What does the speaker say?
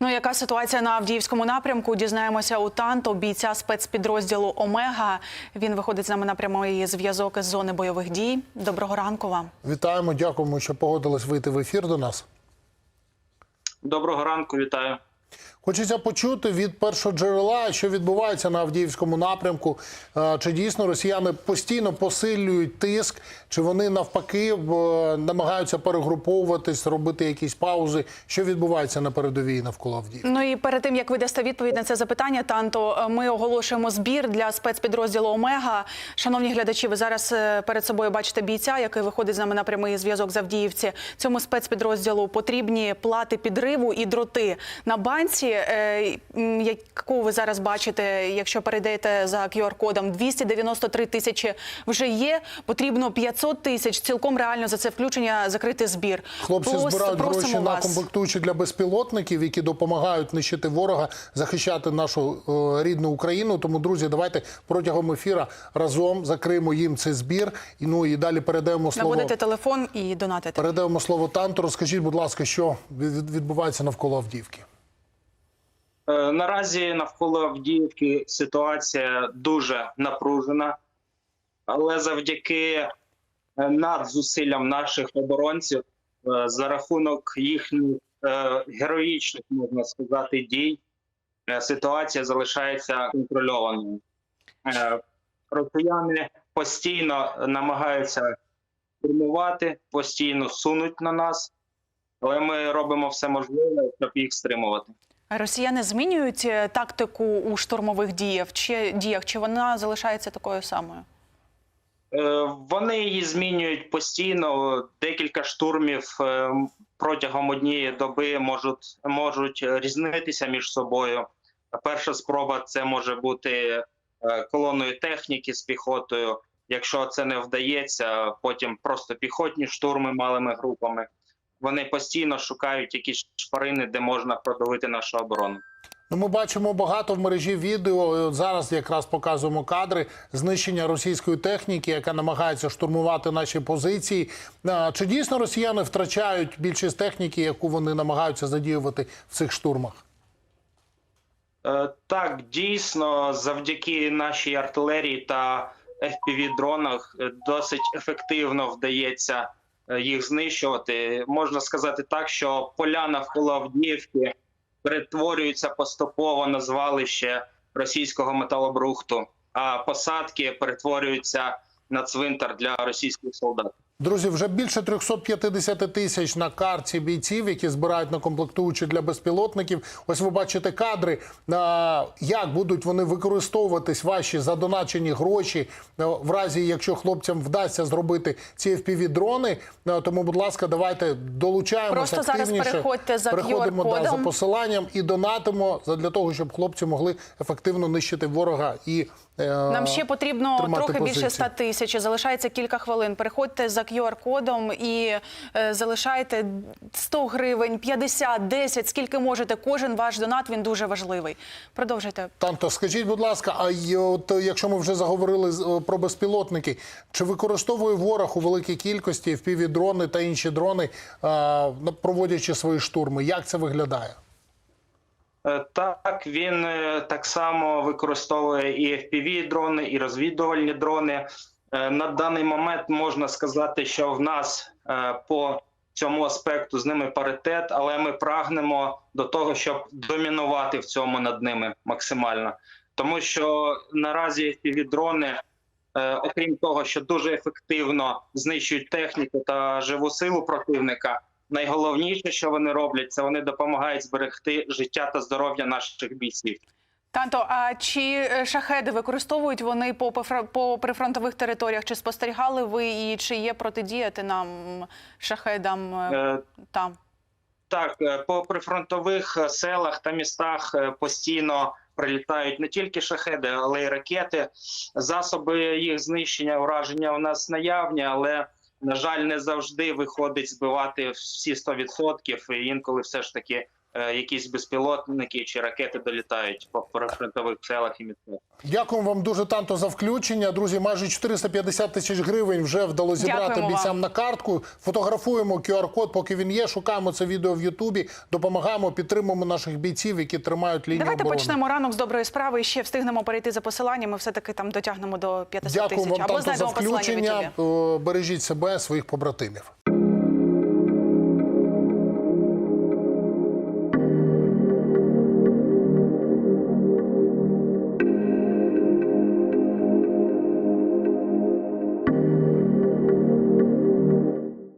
Ну, яка ситуація на Авдіївському напрямку? Дізнаємося у Танто, бійця спецпідрозділу Омега. Він виходить з нами на прямий зв'язок із зони бойових дій. Доброго ранку вам. Вітаємо, дякуємо, що погодились вийти в ефір до нас. Доброго ранку, вітаю. Хочеться почути від першого джерела, що відбувається на Авдіївському напрямку. Е, Чи дійсно росіяни постійно посилюють тиск, чи вони навпаки намагаються перегруповуватись, робити якісь паузи? Що відбувається на передовій навколо Авдіївки? Ну і перед тим як ви дасте відповідь на це запитання, Танто, ми оголошуємо збір для спецпідрозділу Омега. Шановні глядачі, ви зараз е, перед собою бачите бійця, який виходить з нами на прямий зв'язок з Авдіївці. Цьому спецпідрозділу потрібні плати підриву і дроти на банці, е, яку ви зараз бачите, якщо перейдете за QR-кодом, 293 тисячі вже є. Потрібно 500 тисяч. Цілком реально за це включення закрити збір. Хлопці Прос- збирають гроші на комплектуючі для безпілотників, які допомагають нищити ворога, захищати нашу е, рідну Україну. Тому, друзі, давайте протягом ефіра разом закриємо їм цей збір. І ну і далі передаємо слово. Наводите телефон і донатите. Передаємо слово Танту. Розкажіть, будь ласка, що відбувається навколо Авдіївки. Е, Наразі навколо Авдіївки ситуація дуже напружена, але завдяки е, надзусиллям наших оборонців е, за рахунок їхніх героїчних, можна сказати, дій, ситуація залишається контрольованою. Росіяни постійно намагаються штурмувати, постійно сунуть на нас, але ми робимо все можливе, щоб їх стримувати. Росіяни змінюють е, тактику у штурмових діях чи діях, чи вона залишається такою самою? Е, Вони її змінюють постійно. Декілька штурмів е, протягом однієї доби можуть можуть різнитися між собою. Перша спроба це може бути колоною техніки з піхотою. Якщо це не вдається, потім просто піхотні штурми малими групами. Вони постійно шукають якісь шпарини, де можна продавити нашу оборону. Ну, ми бачимо багато в мережі відео. і От зараз якраз показуємо кадри знищення російської техніки, яка намагається штурмувати наші позиції. Чи дійсно росіяни втрачають більшість техніки, яку вони намагаються задіювати в цих штурмах? Е, Так, дійсно, завдяки нашій артилерії та fpv дронах е, досить ефективно вдається їх знищувати. Можна сказати так, що поля навколо Авдіївки перетворюються поступово на звалище російського металобрухту, а посадки перетворюються на цвинтар для російських солдат. Друзі, вже більше 350 тисяч на карті бійців, які збирають на комплектуючі для безпілотників. Ось ви бачите кадри. Як будуть вони використовуватись ваші задоначені гроші в разі, якщо хлопцям вдасться зробити ці fpv дрони Тому, будь ласка, давайте долучаємося Просто зараз переходьте за переходимо да, за посиланням і донатимо для того, щоб хлопці могли ефективно нищити ворога і е, Нам ще потрібно трохи більше позиції. 100 тисяч. Залишається кілька хвилин. Переходьте за QR-кодом і е, залишайте 100 гривень, 50, 10, скільки можете. Кожен ваш донат він дуже важливий. Продовжуйте. Танто, скажіть, будь ласка, а й от е, якщо ми вже заговорили з- е, про безпілотники, чи використовує ворог у великій кількості впіві дрони та інші дрони, на- проводячи свої штурми? Як це виглядає? Так, він так само використовує і fpv дрони, і розвідувальні дрони. Е, На даний момент можна сказати, що в нас е, по цьому аспекту з ними паритет, але ми прагнемо до того, щоб домінувати в цьому над ними максимально. Тому що наразі fpv дрони, е, окрім того, що дуже ефективно знищують техніку та живу силу противника. Найголовніше, що вони роблять, це вони допомагають зберегти життя та здоров'я наших бійців. Танто, а чи е, шахеди використовують вони по, по прифронтових територіях? Чи спостерігали ви і чи є протидіяти нам шахедам е, Е, там? Так, е, по прифронтових селах та містах постійно прилітають не тільки шахеди, але й ракети. Засоби їх знищення, ураження у нас наявні, але на жаль, не завжди виходить збивати всі 100%, і інколи все ж таки якісь безпілотники чи ракети долітають по прифронтових селах і містах. Дякуємо вам дуже танто за включення. Друзі, майже 450 тисяч гривень вже вдалося зібрати бійцям вам. на картку. Фотографуємо QR-код, поки він є. Шукаємо це відео в Ютубі. Допомагаємо, підтримуємо наших бійців, які тримають лінію Давайте оборони. почнемо ранок з доброї справи і ще встигнемо перейти за посиланням. Ми все таки там дотягнемо до 500 Дякую тисяч вам або танто за включення. Е, Бережіть себе, своїх побратимів.